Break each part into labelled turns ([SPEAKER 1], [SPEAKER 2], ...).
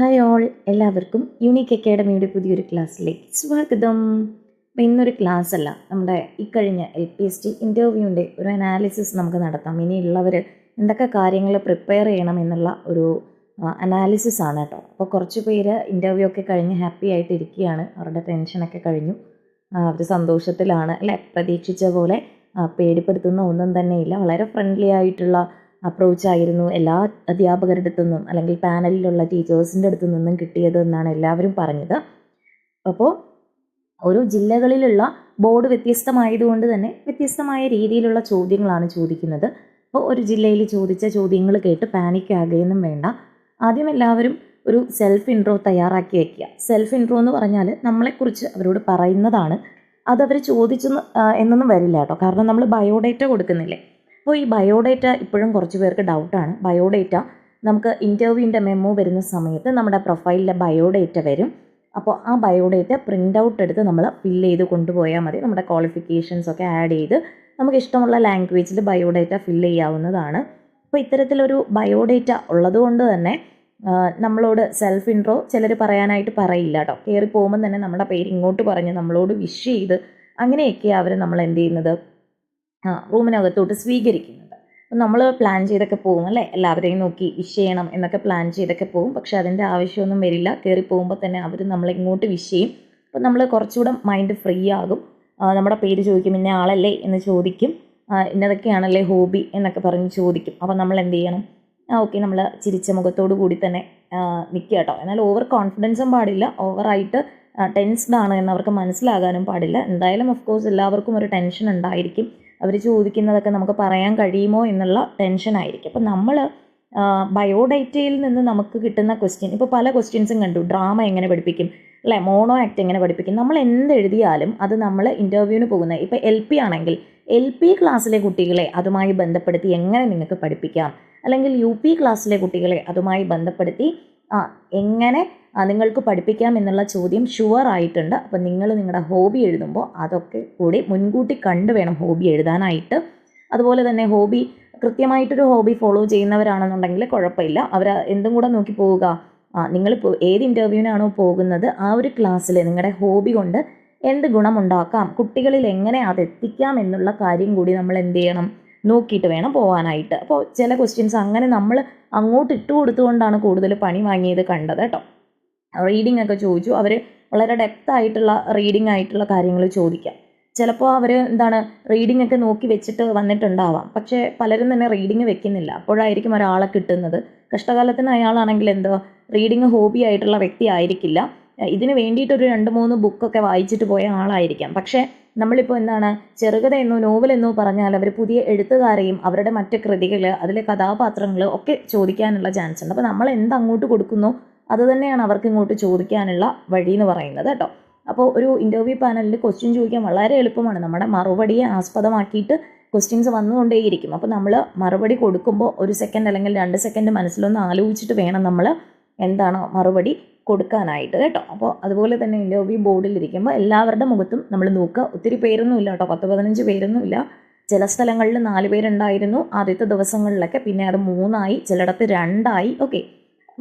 [SPEAKER 1] Hi all എല്ലാവർക്കും unique അക്കാഡമിയുടെ പുതിയൊരു ക്ലാസ്സിലേക്ക് സ്വാഗതം. അപ്പോൾ ഇന്നൊരു ക്ലാസ് അല്ല നമ്മുടെ ഇക്കഴിഞ്ഞ എൽ പി എസ് ടി ഇന്റർവ്യൂവിന്റെ ഒരു അനാലിസിസ് നമുക്ക് നടത്താം. ഇനിയുള്ളവർ എന്തൊക്കെ കാര്യങ്ങൾ പ്രിപ്പയർ ചെയ്യണം എന്നുള്ള ഒരു അനാലിസിസ് ആണ് കേട്ടോ. അപ്പോൾ കുറച്ച് പേര് ഇന്റർവ്യൂ ഒക്കെ കഴിഞ്ഞ് ഹാപ്പി ആയിട്ട് ഇരിക്കുകയാണ് അവരുടെ ടെൻഷനൊക്കെ കഴിഞ്ഞു. അവർ സന്തോഷത്തിലാണ്. അല്ലെ? പ്രതീക്ഷിച്ച പോലെ പേടിപ്പെടുത്തുന്ന ഒന്നും തന്നെയില്ല വളരെ ഫ്രണ്ട്ലി ആയിട്ടുള്ള അപ്രോച്ച് ആയിരുന്നു എല്ലാ അധ്യാപകരുടെ അടുത്തു നിന്നും അല്ലെങ്കിൽ പാനലിലുള്ള ടീച്ചേഴ്സിന്റെ അടുത്തു നിന്നും കിട്ടിയത് എന്നാണ് എല്ലാവരും പറഞ്ഞത്. അപ്പോൾ ഓരോ ജില്ലകളിലുള്ള ബോർഡ് വ്യത്യസ്തമായതുകൊണ്ട് തന്നെ വ്യത്യസ്തമായ രീതിയിലുള്ള ചോദ്യങ്ങളാണ് ചോദിക്കുന്നത്. അപ്പോൾ ഒരു ജില്ലയിൽ ചോദിച്ച ചോദ്യങ്ങൾ കേട്ട് പാനിക് ആകുകയൊന്നും വേണ്ട. ആദ്യം എല്ലാവരും ഒരു സെൽഫ് ഇൻട്രോ തയ്യാറാക്കി വയ്ക്കുക സെൽഫ് ഇൻട്രോ എന്ന് പറഞ്ഞാൽ നമ്മളെക്കുറിച്ച് അവരോട് പറയുന്നതാണ്. അതവർ ചോദിച്ചു എന്നൊന്നും വരില്ല കേട്ടോ. കാരണം നമ്മൾ ബയോഡേറ്റ കൊടുക്കുന്നില്ലേ? അപ്പോൾ ഈ ബയോഡേറ്റ ഇപ്പോഴും കുറച്ച് പേർക്ക് ഡൗട്ടാണ്. ബയോഡേറ്റ നമുക്ക് ഇന്റർവ്യൂവിന്റെ മെമ്മോ വരുന്ന സമയത്ത് നമ്മുടെ പ്രൊഫൈലിലെ ബയോഡേറ്റ വരും. അപ്പോൾ ആ ബയോഡേറ്റ പ്രിന്റ് ഔട്ട് എടുത്ത് നമ്മൾ ഫില്ല് ചെയ്ത് കൊണ്ടുപോയാൽ മതി. നമ്മുടെ ക്വാളിഫിക്കേഷൻസ് ഒക്കെ ആഡ് ചെയ്ത് നമുക്ക് ഇഷ്ടമുള്ള ലാംഗ്വേജിൽ ബയോഡേറ്റ ഫില്ല് ചെയ്യാവുന്നതാണ്. അപ്പോൾ ഇത്തരത്തിലൊരു ബയോഡേറ്റ ഉള്ളതുകൊണ്ട് തന്നെ നമ്മളോട് സെൽഫ് ഇൻട്രോ ചിലർ പറയാനായിട്ട് പറയില്ല കേട്ടോ കയറി പോകുമ്പോൾ തന്നെ നമ്മുടെ പേര് ഇങ്ങോട്ട് പറഞ്ഞ് നമ്മളോട് വിഷ് ചെയ്ത് അങ്ങനെയൊക്കെ അവർ നമ്മൾ എന്ത് ചെയ്യുന്നത്? റൂമിനകത്തോട്ട് സ്വീകരിക്കുന്നത് നമ്മൾ പ്ലാൻ ചെയ്തൊക്കെ പോകും അല്ലേ? എല്ലാവരെയും നോക്കി വിഷ് ചെയ്യണം എന്നൊക്കെ പ്ലാൻ ചെയ്തൊക്കെ പോകും. പക്ഷെ അതിന്റെ ആവശ്യമൊന്നും വരില്ല. കയറി പോകുമ്പോൾ തന്നെ അവർ നമ്മളെ ഇങ്ങോട്ട് വിഷ് ചെയ്യും. അപ്പം നമ്മൾ കുറച്ചുകൂടെ മൈൻഡ് ഫ്രീ ആകും. നമ്മുടെ പേര് ചോദിക്കും ഇന്ന ആളല്ലേ? എന്ന് ചോദിക്കും. ഇന്നതൊക്കെയാണല്ലേ ഹോബി എന്നൊക്കെ പറഞ്ഞ് ചോദിക്കും. അപ്പം നമ്മൾ എന്ത് ചെയ്യണം? ആ ഓക്കെ നമ്മൾ ചിരിച്ച മുഖത്തോടു കൂടി തന്നെ നിൽക്കുക കേട്ടോ. എന്നാൽ ഓവർ കോൺഫിഡൻസും പാടില്ല. ഓവറായിട്ട് ടെൻസ്ഡ് ആണ് എന്ന് അവർക്ക് മനസ്സിലാകാനും പാടില്ല. എന്തായാലും ഓഫ് കോഴ്സ് എല്ലാവർക്കും ഒരു ടെൻഷൻ ഉണ്ടായിരിക്കും. അവർ ചോദിക്കുന്നതൊക്കെ നമുക്ക് പറയാൻ കഴിയുമോ എന്നുള്ള ടെൻഷൻ ആയിരിക്കും. അപ്പം നമ്മൾ ബയോഡേറ്റയിൽ നിന്ന് നമുക്ക് കിട്ടുന്ന ക്വസ്റ്റ്യൻ ഇപ്പോൾ പല ക്വസ്റ്റ്യൻസും കണ്ടു. ഡ്രാമ എങ്ങനെ പഠിപ്പിക്കും അല്ലേ? മോണോ ആക്ട് എങ്ങനെ പഠിപ്പിക്കും. നമ്മൾ എന്തെഴുതിയാലും അത് നമ്മൾ ഇന്റർവ്യൂവിന് പോകുന്ന ഇപ്പോൾ എൽ പി ആണെങ്കിൽ എൽ പി ക്ലാസ്സിലെ കുട്ടികളെ അതുമായി ബന്ധപ്പെടുത്തി എങ്ങനെ നിങ്ങൾക്ക് പഠിപ്പിക്കാം? അല്ലെങ്കിൽ യു പി ക്ലാസ്സിലെ കുട്ടികളെ അതുമായി ബന്ധപ്പെടുത്തി എങ്ങനെ നിങ്ങൾക്ക് പഠിപ്പിക്കാം എന്നുള്ള ചോദ്യം ഷുവർ ആയിട്ടുണ്ട്. അപ്പം നിങ്ങൾ നിങ്ങളുടെ ഹോബി എഴുതുമ്പോൾ അതൊക്കെ കൂടി മുൻകൂട്ടി കണ്ടു വേണം ഹോബി എഴുതാനായിട്ട്. അതുപോലെ തന്നെ ഹോബി കൃത്യമായിട്ടൊരു ഹോബി ഫോളോ ചെയ്യുന്നവരാണെന്നുണ്ടെങ്കിൽ കുഴപ്പമില്ല. അവർ എന്തും കൂടെ നോക്കി പോവുക. നിങ്ങൾ നിങ്ങളിപ്പോൾ ഏത് ഇന്റർവ്യൂവിനാണോ പോകുന്നത് ആ ഒരു ക്ലാസ്സിൽ നിങ്ങളുടെ ഹോബി കൊണ്ട് എന്ത് ഗുണമുണ്ടാക്കാം കുട്ടികളിൽ എങ്ങനെ അതെത്തിക്കാം എന്നുള്ള കാര്യം കൂടി നമ്മൾ എന്ത് ചെയ്യണം നോക്കിയിട്ട് വേണം പോകാനായിട്ട് അപ്പോൾ ചില ക്വസ്റ്റ്യൻസ് അങ്ങനെ നമ്മൾ അങ്ങോട്ട് ഇട്ട് കൊടുത്തുകൊണ്ടാണ് കൂടുതൽ പണി വാങ്ങിയത് കണ്ടത് കേട്ടോ. റീഡിംഗ് ഒക്കെ ചോദിച്ചു. അവർ വളരെ ഡെപ്ത് ആയിട്ടുള്ള റീഡിംഗ് ആയിട്ടുള്ള കാര്യങ്ങൾ ചോദിക്കാം. ചിലപ്പോൾ അവർ എന്താണ് റീഡിംഗ് ഒക്കെ നോക്കി വെച്ചിട്ട് വന്നിട്ടുണ്ടാവാം. പക്ഷേ പലരും തന്നെ റീഡിംഗ് വെക്കുന്നില്ല. അപ്പോഴായിരിക്കും ഒരാളെ കിട്ടുന്നത്. കഷ്ടകാലത്തിന് അയാളാണെങ്കിൽ എന്തോ റീഡിംഗ് ഹോബി ആയിട്ടുള്ള വ്യക്തി ആയിരിക്കില്ല. ഇതിന് വേണ്ടിയിട്ടൊരു രണ്ട് മൂന്ന് ബുക്കൊക്കെ വായിച്ചിട്ട് പോയ ആളായിരിക്കാം. പക്ഷേ നമ്മളിപ്പോൾ എന്താണ് ചെറുകഥ എന്നോ നോവൽ എന്നോ പറഞ്ഞാൽ അവർ പുതിയ എഴുത്തുകാരെയും അവരുടെ മറ്റ് കൃതികൾ അതിലെ കഥാപാത്രങ്ങൾ ഒക്കെ ചോദിക്കാനുള്ള ചാൻസ് ഉണ്ട്. അപ്പോൾ നമ്മൾ എന്ത് അങ്ങോട്ട് കൊടുക്കുന്നോ അത് തന്നെയാണ് അവർക്ക് ഇങ്ങോട്ട് ചോദിക്കാനുള്ള വഴി എന്ന് പറയുന്നത് കേട്ടോ. അപ്പോൾ ഒരു ഇന്റർവ്യൂ പാനലിൽ ക്വസ്റ്റ്യൻ ചോദിക്കാൻ വളരെ എളുപ്പമാണ്. നമ്മുടെ മറുപടിയെ ആസ്പദമാക്കിയിട്ട് ക്വസ്റ്റ്യൻസ് വന്നുകൊണ്ടേയിരിക്കും. അപ്പോൾ നമ്മൾ മറുപടി കൊടുക്കുമ്പോൾ ഒരു സെക്കൻഡ് അല്ലെങ്കിൽ രണ്ട് സെക്കൻഡ് മനസ്സിലൊന്ന് ആലോചിച്ചിട്ട് വേണം നമ്മൾ എന്താണോ മറുപടി കൊടുക്കാനായിട്ട് കേട്ടോ. അപ്പോൾ അതുപോലെ തന്നെ ഇന്റർവ്യൂ ബോർഡിൽ ഇരിക്കുമ്പോൾ എല്ലാവരുടെ മുഖത്തും നമ്മൾ നോക്കുക. ഒത്തിരി പേരൊന്നും ഇല്ല കേട്ടോ. പത്ത് പതിനഞ്ച് പേരൊന്നും ഇല്ല ചില സ്ഥലങ്ങളിൽ നാല് പേരുണ്ടായിരുന്നു ആദ്യത്തെ ദിവസങ്ങളിലൊക്കെ. പിന്നെ അത് മൂന്നായി. ചിലയിടത്ത് രണ്ടായി. ഓക്കെ.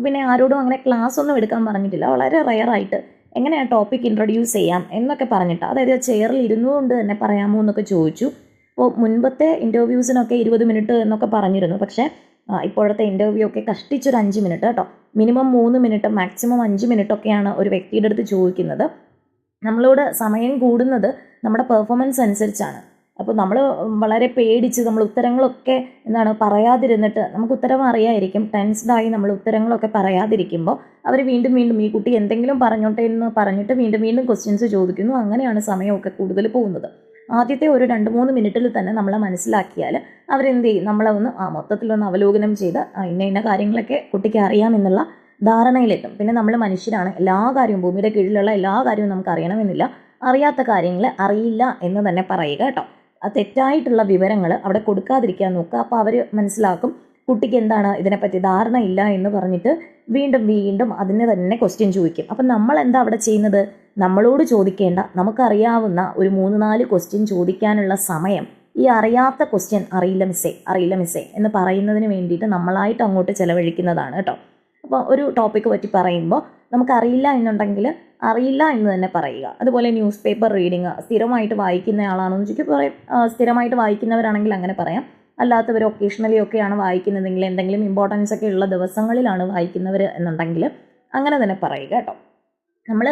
[SPEAKER 1] പിന്നെ ആരോടും അങ്ങനെ ക്ലാസ് ഒന്നും എടുക്കാൻ പറഞ്ഞിട്ടില്ല. വളരെ റയറായിട്ട് എങ്ങനെയാണ് ടോപ്പിക് ഇൻട്രൊഡ്യൂസ് ചെയ്യാം എന്നൊക്കെ പറഞ്ഞിട്ട് അതായത് ചെയറിൽ ഇരുന്നുകൊണ്ട് തന്നെ പറയാമോ എന്നൊക്കെ ചോദിച്ചു. അപ്പോൾ മുൻപത്തെ ഇന്റർവ്യൂസിനൊക്കെ ഇരുപത് മിനിറ്റ് എന്നൊക്കെ പറഞ്ഞിരുന്നു. പക്ഷേ ഇപ്പോഴത്തെ ഇന്റർവ്യൂ ഒക്കെ കഷ്ടിച്ചൊരു അഞ്ച് മിനിറ്റ് കേട്ടോ. മിനിമം മൂന്ന് മിനിറ്റ് മാക്സിമം അഞ്ച് മിനിറ്റ് ഒക്കെയാണ് ഒരു വ്യക്തിയുടെ അടുത്ത് ചോദിക്കുന്നത്. നമ്മളോട് സമയം കൂടുന്നത് നമ്മുടെ പെർഫോമൻസ് അനുസരിച്ചാണ്. അപ്പോൾ നമ്മൾ വളരെ പേടിച്ച് നമ്മൾ ഉത്തരങ്ങളൊക്കെ എന്താണ് പറയാതിരുന്നിട്ട് നമുക്ക് ഉത്തരം അറിയായിരിക്കും. ടെൻസ്ഡായി നമ്മൾ ഉത്തരങ്ങളൊക്കെ പറയാതിരിക്കുമ്പോൾ അവർ വീണ്ടും വീണ്ടും ഈ കുട്ടി എന്തെങ്കിലും പറഞ്ഞോട്ടെ എന്ന് പറഞ്ഞിട്ട് വീണ്ടും വീണ്ടും ക്വസ്റ്റ്യൻസ് ചോദിക്കുന്നു. അങ്ങനെയാണ് സമയമൊക്കെ കൂടുതൽ പോകുന്നത്. ആദ്യത്തെ ഒരു രണ്ട് മൂന്ന് മിനിറ്റിൽ തന്നെ നമ്മളെ മനസ്സിലാക്കിയാൽ അവരെന്ത് ചെയ്യും? നമ്മളെ ഒന്ന് ആ മൊത്തത്തിലൊന്ന് അവലോകനം ചെയ്ത് ഇന്ന ഇന്ന കാര്യങ്ങളൊക്കെ കുട്ടിക്ക് അറിയാമെന്നുള്ള ധാരണയിലെത്തും. പിന്നെ നമ്മൾ മനുഷ്യരാണ്. എല്ലാ കാര്യവും ഭൂമിയുടെ കീഴിലുള്ള എല്ലാ കാര്യവും നമുക്ക് അറിയണമെന്നില്ല. അറിയാത്ത കാര്യങ്ങൾ അറിയില്ല എന്ന് തന്നെ പറയുക കേട്ടോ. തെറ്റായിട്ടുള്ള വിവരങ്ങൾ അവിടെ കൊടുക്കാതിരിക്കാൻ നോക്കുക. അപ്പോൾ അവർ മനസ്സിലാക്കും കുട്ടിക്ക് എന്താണ് ഇതിനെപ്പറ്റി ധാരണ ഇല്ല എന്ന് പറഞ്ഞിട്ട് വീണ്ടും വീണ്ടും അതിനെ തന്നെ ക്വസ്റ്റ്യൻ ചോദിക്കും. അപ്പം നമ്മൾ എന്താ അവിടെ ചെയ്യുന്നത്? നമ്മളോട് ചോദിക്കേണ്ട നമുക്കറിയാവുന്ന ഒരു മൂന്ന് നാല് ക്വസ്റ്റ്യൻ ചോദിക്കാനുള്ള സമയം ഈ അറിയാത്ത ക്വസ്റ്റ്യൻ അറിയില്ല മിസ്സേ അറിയില്ല മിസ്സേ എന്ന് പറയുന്നതിന് വേണ്ടിയിട്ട് നമ്മളായിട്ട് അങ്ങോട്ട് ചിലവഴിക്കുന്നതാണ് കേട്ടോ. അപ്പോൾ ഒരു ടോപ്പിക്ക് പറ്റി പറയുമ്പോൾ നമുക്കറിയില്ല എന്നുണ്ടെങ്കിൽ അറിയില്ല എന്ന് തന്നെ പറയുക. അതുപോലെ ന്യൂസ് പേപ്പർ റീഡിങ് സ്ഥിരമായിട്ട് വായിക്കുന്ന ആളാണെന്ന് ചോദിക്കും പറയും. സ്ഥിരമായിട്ട് വായിക്കുന്നവരാണെങ്കിൽ അങ്ങനെ പറയാം. അല്ലാത്തവർ ഒക്കേഷണലി ഒക്കെയാണ് വായിക്കുന്നതെങ്കിൽ എന്തെങ്കിലും ഇമ്പോർട്ടൻസ് ഒക്കെ ഉള്ള ദിവസങ്ങളിലാണ് വായിക്കുന്നവർ എന്നുണ്ടെങ്കിൽ അങ്ങനെ തന്നെ പറയുക കേട്ടോ. നമ്മൾ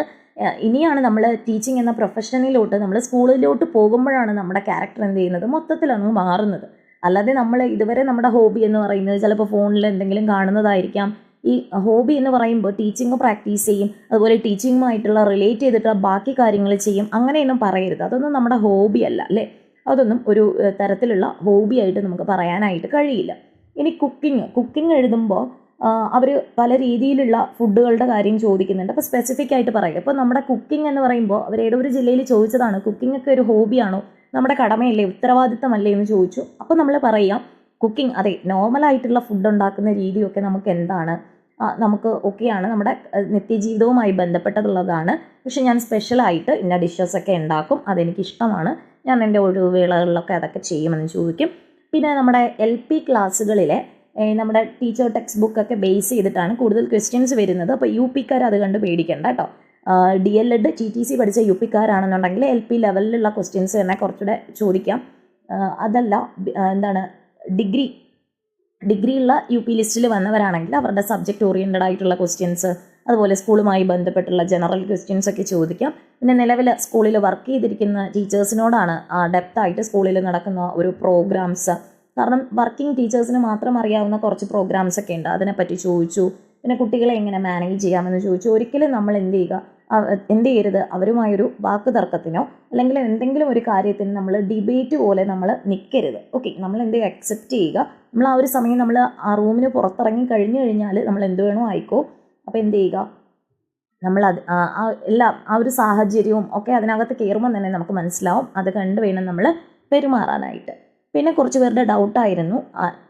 [SPEAKER 1] ഇനിയാണ് നമ്മൾ ടീച്ചിങ് എന്ന പ്രൊഫഷനിലോട്ട് നമ്മൾ സ്കൂളിലോട്ട് പോകുമ്പോഴാണ് നമ്മുടെ ക്യാരക്ടർ എന്ത് ചെയ്യുന്നത്? മൊത്തത്തിൽ അങ്ങ് മാറുന്നത്. അല്ലാതെ നമ്മൾ ഇതുവരെ നമ്മുടെ ഹോബി എന്ന് പറയുന്നത് ചിലപ്പോൾ ഫോണിൽ എന്തെങ്കിലും കാണുന്നതായിരിക്കാം. ഈ ഹോബി എന്ന് പറയുമ്പോൾ ടീച്ചിങ് പ്രാക്ടീസ് ചെയ്യും അതുപോലെ ടീച്ചിങ്ങുമായിട്ടുള്ള റിലേറ്റ് ചെയ്തിട്ടുള്ള ബാക്കി കാര്യങ്ങൾ ചെയ്യും അങ്ങനെയൊന്നും പറയരുത്. അതൊന്നും നമ്മുടെ ഹോബി അല്ല അല്ലേ? അതൊന്നും ഒരു തരത്തിലുള്ള ഹോബി ആയിട്ട് നമുക്ക് പറയാനായിട്ട് കഴിയില്ല. ഇനി കുക്കിംഗ് കുക്കിംഗ് എഴുതുമ്പോൾ അവർ പല രീതിയിലുള്ള ഫുഡുകളുടെ കാര്യം ചോദിക്കുന്നുണ്ട്. അപ്പോൾ സ്പെസിഫിക് ആയിട്ട് പറയുക ഇപ്പോൾ നമ്മുടെ കുക്കിംഗ് എന്ന് പറയുമ്പോൾ അവർ ഏതോ ഒരു ജില്ലയിൽ ചോദിച്ചതാണ് കുക്കിംഗ് ഒക്കെ ഒരു ഹോബിയാണോ നമ്മുടെ കടമയല്ലേ? ഉത്തരവാദിത്തമല്ലേ? എന്ന് ചോദിച്ചു. അപ്പോൾ നമ്മൾ പറയാം കുക്കിംഗ് അതെ നോർമലായിട്ടുള്ള ഫുഡ് ഉണ്ടാക്കുന്ന രീതിയൊക്കെ നമുക്ക് എന്താണ്? നമുക്ക് ഒക്കെയാണ് നമ്മുടെ നിത്യജീവിതവുമായി ബന്ധപ്പെട്ടതുള്ളതാണ്. പക്ഷെ ഞാൻ സ്പെഷ്യലായിട്ട് ഇന്ന ഡിഷസൊക്കെ ഉണ്ടാക്കും അതെനിക്ക് ഇഷ്ടമാണ് ഞാൻ എന്റെ ഒഴിവുവേളകളിലൊക്കെ അതൊക്കെ ചെയ്യുമെന്ന് ചോദിക്കും. പിന്നെ നമ്മുടെ എൽ പി ക്ലാസ്സുകളിലെ നമ്മുടെ ടീച്ചർ ടെക്സ്റ്റ് ബുക്കൊക്കെ ബേസ് ചെയ്തിട്ടാണ് കൂടുതൽ ക്വസ്റ്റ്യൻസ് വരുന്നത്. അപ്പോൾ യു പിക്കാർ അത് കണ്ട് പേടിക്കണ്ട കേട്ടോ. D El Ed T T C പഠിച്ച യു പിക്കാരാണെന്നുണ്ടെങ്കിൽ എൽ പി ലെവലിലുള്ള ക്വസ്റ്റ്യൻസ് തന്നെ കുറച്ചുകൂടെ ചോദിക്കാം. അതല്ല എന്താണ് ഡിഗ്രി ഡിഗ്രിയുള്ള യു പി ലിസ്റ്റിൽ വന്നവരാണെങ്കിൽ അവരുടെ സബ്ജക്റ്റ് ഓറിയന്റഡ് ആയിട്ടുള്ള ക്വസ്റ്റ്യൻസ് അതുപോലെ സ്കൂളുമായി ബന്ധപ്പെട്ടുള്ള ജനറൽ ക്വസ്റ്റ്യൻസ് ഒക്കെ ചോദിക്കാം. പിന്നെ നിലവിൽ സ്കൂളിൽ വർക്ക് ചെയ്തിരിക്കുന്ന ടീച്ചേഴ്സിനോടാണ് ഡെപ്ത് ആയിട്ട് സ്കൂളിൽ നടക്കുന്ന ഒരു പ്രോഗ്രാംസ് കാരണം വർക്കിംഗ് ടീച്ചേഴ്സിന് മാത്രം അറിയാവുന്ന കുറച്ച് പ്രോഗ്രാംസ് ഒക്കെ ഉണ്ട്. അതിനെപ്പറ്റി ചോദിച്ചു പിന്നെ കുട്ടികളെ എങ്ങനെ മാനേജ് ചെയ്യാമെന്ന് ചോദിച്ചു. ഒരിക്കലും നമ്മൾ എന്ത് ചെയ്യുക എന്ത് ചെയ്യരുത് അവരുമായൊരു വാക്ക് തർക്കത്തിനോ അല്ലെങ്കിൽ എന്തെങ്കിലും ഒരു കാര്യത്തിന് നമ്മൾ ഡിബേറ്റ് പോലെ നമ്മൾ നിൽക്കരുത് ഓക്കെ നമ്മൾ എന്ത് അക്സെപ്റ്റ് ചെയ്യുക. നമ്മൾ ആ ഒരു സമയം നമ്മൾ ആ റൂമിന് പുറത്തിറങ്ങി കഴിഞ്ഞു കഴിഞ്ഞാൽ നമ്മൾ എന്ത് വേണോ ആയിക്കോ. അപ്പോൾ എന്ത് ചെയ്യുക? നമ്മൾ അത് എല്ലാം ആ ഒരു സാഹചര്യവും ഒക്കെ അതിനകത്ത് കയറുമ്പോൾ തന്നെ നമുക്ക് മനസ്സിലാവും. അത് കണ്ട് വേണം നമ്മൾ പെരുമാറാനായിട്ട്. പിന്നെ കുറച്ച് പേരുടെ ഡൗട്ടായിരുന്നു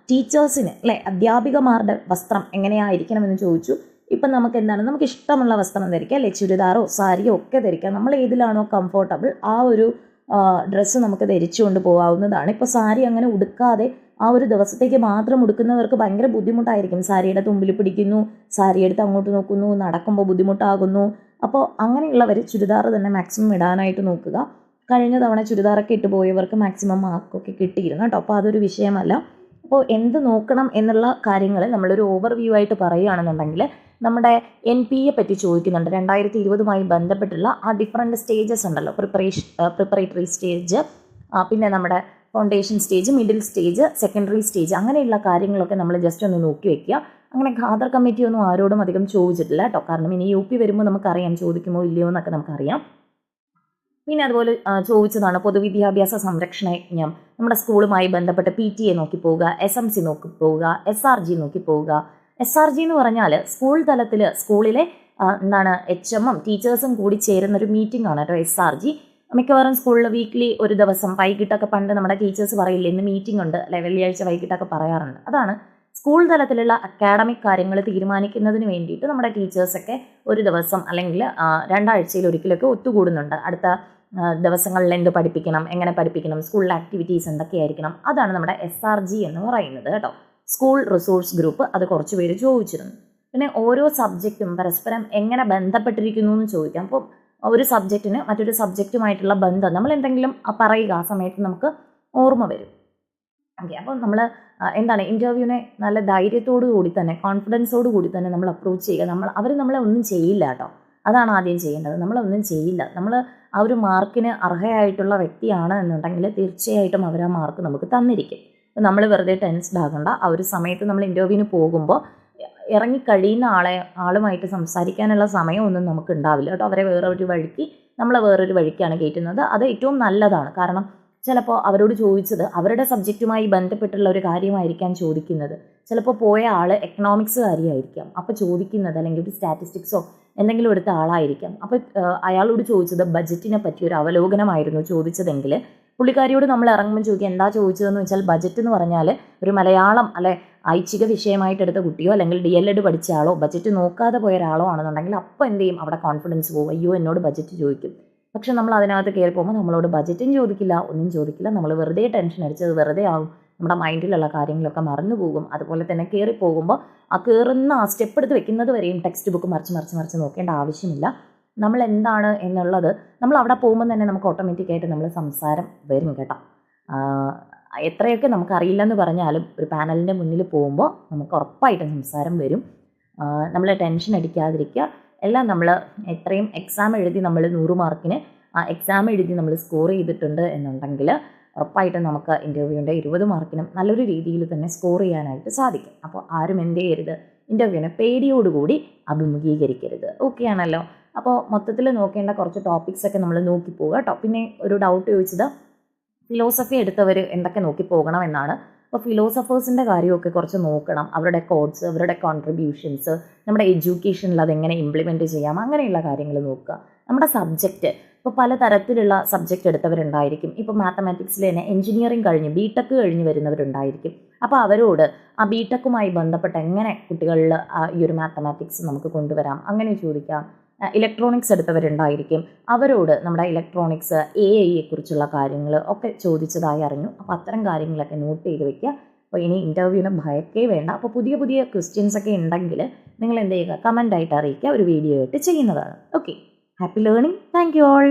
[SPEAKER 1] ടീച്ചേഴ്സിന് അല്ലെ? അധ്യാപികമാരുടെ വസ്ത്രം എങ്ങനെയായിരിക്കണം എന്ന് ചോദിച്ചു. ഇപ്പം നമുക്ക് എന്താണ്? നമുക്ക് ഇഷ്ടമുള്ള വസ്ത്രം ധരിക്കാം അല്ലെ? ചുരിദാറോ സാരിയോ ഒക്കെ ധരിക്കാം. നമ്മൾ ഏതിലാണോ കംഫർട്ടബിൾ ആ ഒരു ഡ്രസ്സ് നമുക്ക് ധരിച്ചുകൊണ്ട് പോകാവുന്നതാണ്. ഇപ്പോൾ സാരി അങ്ങനെ ഉടുക്കാതെ ആ ഒരു ദിവസത്തേക്ക് മാത്രം ഉടുക്കുന്നവർക്ക് ഭയങ്കര ബുദ്ധിമുട്ടായിരിക്കും. സാരിയുടെ തുമ്പിൽ പിടിക്കുന്നു സാരി എടുത്ത് അങ്ങോട്ട് നോക്കുന്നു നടക്കുമ്പോൾ ബുദ്ധിമുട്ടാകുന്നു. അപ്പോൾ അങ്ങനെയുള്ളവർ ചുരിദാർ തന്നെ മാക്സിമം ഇടാനായിട്ട് നോക്കുക. കഴിഞ്ഞ തവണ ചുരിദാറൊക്കെ ഇട്ട് പോയവർക്ക് മാക്സിമം മാർക്കൊക്കെ കിട്ടിയിരുന്നു കേട്ടോ. അപ്പോൾ അതൊരു വിഷയമല്ല. അപ്പോൾ എന്ത് നോക്കണം എന്നുള്ള കാര്യങ്ങൾ നമ്മളൊരു ഓവർവ്യൂ ആയിട്ട് പറയുകയാണെന്നുണ്ടെങ്കിൽ നമ്മുടെ എൻ പി എ പറ്റി ചോദിക്കുന്നുണ്ട്. രണ്ടായിരത്തി ഇരുപതുമായി ബന്ധപ്പെട്ടുള്ള ആ ഡിഫറെന്റ് സ്റ്റേജസ് ഉണ്ടല്ലോ. പ്രിപ്പറേഷൻ പ്രിപ്പറേറ്ററി സ്റ്റേജ് പിന്നെ നമ്മുടെ foundation stage middle stage secondary stage അങ്ങനെയുള്ള കാര്യങ്ങളൊക്കെ നമ്മൾ ജസ്റ്റ് ഒന്ന് നോക്കി വെക്കുക. അങ്ങനെ ഖാദർ കമ്മിറ്റി ഒന്നും ആരോടും അധികം ചോദിച്ചിട്ടില്ല കേട്ടോ. കാരണം ഇനി യു പി വരുമ്പോൾ നമുക്കറിയാം ചോദിക്കുമോ ഇല്ലയോ എന്നൊക്കെ നമുക്കറിയാം. പിന്നെ അതുപോലെ ചോദിച്ചതാണ് പൊതുവിദ്യാഭ്യാസ സംരക്ഷണ യജ്ഞം നമ്മുടെ സ്കൂളുമായി ബന്ധപ്പെട്ട് പി ടി എ നോക്കി പോവുക എസ് എം സി നോക്കി പോവുക എസ് ആർ ജി നോക്കി പോവുക. എസ് ആർ ജി എന്ന് പറഞ്ഞാൽ സ്കൂൾ തലത്തിൽ സ്കൂളിലെ എന്താണ് എച്ച് എമ്മും ടീച്ചേഴ്സും കൂടി ചേരുന്ന ഒരു മീറ്റിംഗ് ആണ് കേട്ടോ എസ് ആർ ജി മിക്കവാറും സ്കൂളിൽ വീക്ക്ലി ഒരു ദിവസം വൈകിട്ടൊക്കെ പണ്ട് നമ്മുടെ ടീച്ചേഴ്സ് പറയില്ലേ ഇന്ന് മീറ്റിംഗ് ഉണ്ട് അല്ലെ വെള്ളിയാഴ്ച വൈകിട്ടൊക്കെ പറയാറുണ്ട്. അതാണ് സ്കൂൾ തലത്തിലുള്ള അക്കാഡമിക് കാര്യങ്ങൾ തീരുമാനിക്കുന്നതിന് വേണ്ടിയിട്ട് നമ്മുടെ ടീച്ചേഴ്സൊക്കെ ഒരു ദിവസം അല്ലെങ്കിൽ രണ്ടാഴ്ചയിൽ ഒരിക്കലൊക്കെ ഒത്തുകൂടുന്നുണ്ട്. അടുത്ത ദിവസങ്ങളിൽ എന്ത് പഠിപ്പിക്കണം എങ്ങനെ പഠിപ്പിക്കണം സ്കൂളിലെ ആക്ടിവിറ്റീസ് എന്തൊക്കെയായിരിക്കണം അതാണ് നമ്മുടെ എസ് ആർ ജി എന്ന് പറയുന്നത് കേട്ടോ. സ്കൂൾ റിസോഴ്സ് ഗ്രൂപ്പ് അത് കുറച്ച് പേര് ചോദിച്ചിരുന്നു. പിന്നെ ഓരോ സബ്ജക്റ്റും പരസ്പരം എങ്ങനെ ബന്ധപ്പെട്ടിരിക്കുന്നു എന്ന് ചോദിക്കാം. അപ്പോൾ ഒരു സബ്ജക്റ്റിന് മറ്റൊരു സബ്ജക്റ്റുമായിട്ടുള്ള ബന്ധം നമ്മൾ എന്തെങ്കിലും പറയുക ആ സമയത്ത് നമുക്ക് ഓർമ്മ വരും. ഓക്കെ അപ്പോൾ നമ്മൾ എന്താണ് ഇന്റർവ്യൂവിനെ നല്ല ധൈര്യത്തോടു കൂടി തന്നെ കോൺഫിഡൻസോടു കൂടി തന്നെ നമ്മൾ അപ്രോച്ച് ചെയ്യുക. നമ്മൾ അവർ നമ്മളെ ഒന്നും ചെയ്യില്ല കേട്ടോ. അതാണ് ആദ്യം ചെയ്യേണ്ടത്. നമ്മളൊന്നും ചെയ്യില്ല. നമ്മൾ ആ ഒരു മാർക്കിന് അർഹയായിട്ടുള്ള വ്യക്തിയാണ് എന്നുണ്ടെങ്കിൽ തീർച്ചയായിട്ടും അവർ ആ മാർക്ക് നമുക്ക് തന്നിരിക്കും. നമ്മൾ വെറുതെ ടെൻസ്ഡ് ആകണ്ട. ആ ഒരു സമയത്ത് നമ്മൾ ഇന്റർവ്യൂവിന് പോകുമ്പോൾ ഇറങ്ങിക്കഴിയുന്ന ആളെ ആളുമായിട്ട് സംസാരിക്കാനുള്ള സമയമൊന്നും നമുക്ക് ഉണ്ടാവില്ല കേട്ടോ. അവരെ വേറൊരു വഴിക്ക് നമ്മളെ വേറൊരു വഴിക്കാണ് കയറ്റുന്നത്. അത് ഏറ്റവും നല്ലതാണ്. കാരണം ചിലപ്പോൾ അവരോട് ചോദിച്ചത് അവരുടെ സബ്ജക്റ്റുമായി ബന്ധപ്പെട്ടുള്ള ഒരു കാര്യമായിരിക്കാം ചോദിക്കുന്നത്. ചിലപ്പോൾ പോയ ആൾ എക്കണോമിക്സ് കാര്യമായിരിക്കാം അപ്പോൾ ചോദിക്കുന്നത് അല്ലെങ്കിൽ ഒരു സ്റ്റാറ്റിസ്റ്റിക്സോ എന്തെങ്കിലും എടുത്ത ആളായിരിക്കാം. അപ്പോൾ അയാളോട് ചോദിച്ചത് ബജറ്റിനെ പറ്റി ഒരു അവലോകനമായിരുന്നു ചോദിച്ചതെങ്കിൽ പുള്ളിക്കാരിയോട് നമ്മൾ ഇറങ്ങുമ്പോൾ ചോദിക്കുക എന്താ ചോദിച്ചതെന്ന് വെച്ചാൽ ബജറ്റ് എന്ന് പറഞ്ഞാൽ ഒരു മലയാളം അല്ലെ ഐച്ഛിക വിഷയമായിട്ട് എടുത്ത കുട്ടിയോ അല്ലെങ്കിൽ ഡി എൽ എഡ് പഠിച്ച ആളോ ബജറ്റ് നോക്കാതെ പോയ ഒരാളോ ആണെന്നുണ്ടെങ്കിൽ അപ്പോൾ എന്ത് ചെയ്യും? അവിടെ കോൺഫിഡൻസ് പോകും. അയ്യോ എന്നോട് ബജറ്റ് ചോദിക്കും. പക്ഷെ നമ്മൾ അതിനകത്ത് കയറി പോകുമ്പോൾ നമ്മളോട് ബജറ്റും ചോദിക്കില്ല ഒന്നും ചോദിക്കില്ല നമ്മൾ വെറുതെ ടെൻഷൻ അടിച്ചത് വെറുതെ ആവും. നമ്മുടെ മൈൻഡിലുള്ള കാര്യങ്ങളൊക്കെ മറന്നു പോകും. അതുപോലെ തന്നെ കയറി പോകുമ്പോൾ ആ കയറുന്ന ആ സ്റ്റെപ്പ് എടുത്ത് വെക്കുന്നത് വരെയും ടെക്സ്റ്റ് ബുക്ക് മറിച്ച് മറിച്ച് മറിച്ച് നോക്കേണ്ട ആവശ്യമില്ല. നമ്മൾ എന്താണ് എന്നുള്ളത് നമ്മൾ അവിടെ പോകുമ്പോൾ തന്നെ നമുക്ക് ഓട്ടോമാറ്റിക്കായിട്ട് നമ്മൾ സംസാരം വരും കേട്ടോ. എത്രയൊക്കെ നമുക്ക് അറിയില്ലെന്ന് പറഞ്ഞാലും ഒരു പാനലിന്റെ മുന്നിൽ പോകുമ്പോൾ നമുക്ക് ഉറപ്പായിട്ടും സംസാരം വരും. നമ്മൾ ടെൻഷൻ അടിക്കാതിരിക്കുക. എല്ലാം നമ്മൾ എത്രയും എക്സാം എഴുതി നമ്മൾ നൂറ് മാർക്കിന് ആ എക്സാം എഴുതി നമ്മൾ സ്കോർ ചെയ്തിട്ടുണ്ട് എന്നുണ്ടെങ്കിൽ ഉറപ്പായിട്ടും നമുക്ക് ഇന്റർവ്യൂവിന്റെ ഇരുപത് മാർക്കിനും നല്ലൊരു രീതിയിൽ തന്നെ സ്കോർ ചെയ്യാനായിട്ട് സാധിക്കും. അപ്പോൾ ആരും എന്ത് ചെയ്യരുത്. ഇന്റർവ്യൂവിനെ പേടിയോടുകൂടി അഭിമുഖീകരിക്കരുത്. ഓക്കെ ആണല്ലോ? അപ്പോൾ മൊത്തത്തിൽ നോക്കേണ്ട കുറച്ച് ടോപ്പിക്സ് ഒക്കെ നമ്മൾ നോക്കി പോവുക കേട്ടോ. പിന്നെ ഒരു ഡൗട്ട് ചോദിച്ചത് ഫിലോസഫി എടുത്തവർ എന്തൊക്കെ നോക്കി പോകണം എന്നാണ്. അപ്പോൾ ഫിലോസഫേഴ്സിന്റെ കാര്യമൊക്കെ കുറച്ച് നോക്കണം. അവരുടെ കോഡ്സ് അവരുടെ കോൺട്രിബ്യൂഷൻസ് നമ്മുടെ എഡ്യൂക്കേഷനിൽ അതെങ്ങനെ ഇംപ്ലിമെന്റ് ചെയ്യാം അങ്ങനെയുള്ള കാര്യങ്ങൾ നോക്കുക. നമ്മുടെ സബ്ജക്റ്റ് ഇപ്പോൾ പല തരത്തിലുള്ള സബ്ജക്റ്റ് എടുത്തവരുണ്ടായിരിക്കും. ഇപ്പോൾ മാത്തമാറ്റിക്സിൽ തന്നെ എഞ്ചിനീയറിംഗ് കഴിഞ്ഞ് ബി ടെക് കഴിഞ്ഞ് വരുന്നവരുണ്ടായിരിക്കും. അപ്പോൾ അവരോട് ആ ബി ടെക്കുമായി ബന്ധപ്പെട്ട് എങ്ങനെ കുട്ടികളിൽ ആ ഈ ഒരു മാത്തമാറ്റിക്സ് നമുക്ക് കൊണ്ടുവരാം? അങ്ങനെ ചോദിക്കാം. ഇലക്ട്രോണിക്സ് എടുത്തവരുണ്ടായിരിക്കും. അവരോട് നമ്മുടെ ഇലക്ട്രോണിക്സ് എ ഐയെ കുറിച്ചുള്ള കാര്യങ്ങൾ ഒക്കെ ചോദിച്ചതായി അറിഞ്ഞു. അപ്പോൾ അത്തരം കാര്യങ്ങളൊക്കെ നോട്ട് ചെയ്ത് വെക്കുക. അപ്പോൾ ഇനി ഇന്റർവ്യൂവിന് ഭയക്കേ വേണ്ട. അപ്പോൾ പുതിയ പുതിയ ക്വസ്റ്റ്യൻസ് ഒക്കെ ഉണ്ടെങ്കിൽ നിങ്ങൾ എന്ത് ചെയ്യുക? കമന്റായിട്ട് അറിയിക്കുക. ഒരു വീഡിയോ ആയിട്ട് ചെയ്യുന്നതാണ്. Okay happy learning thank you all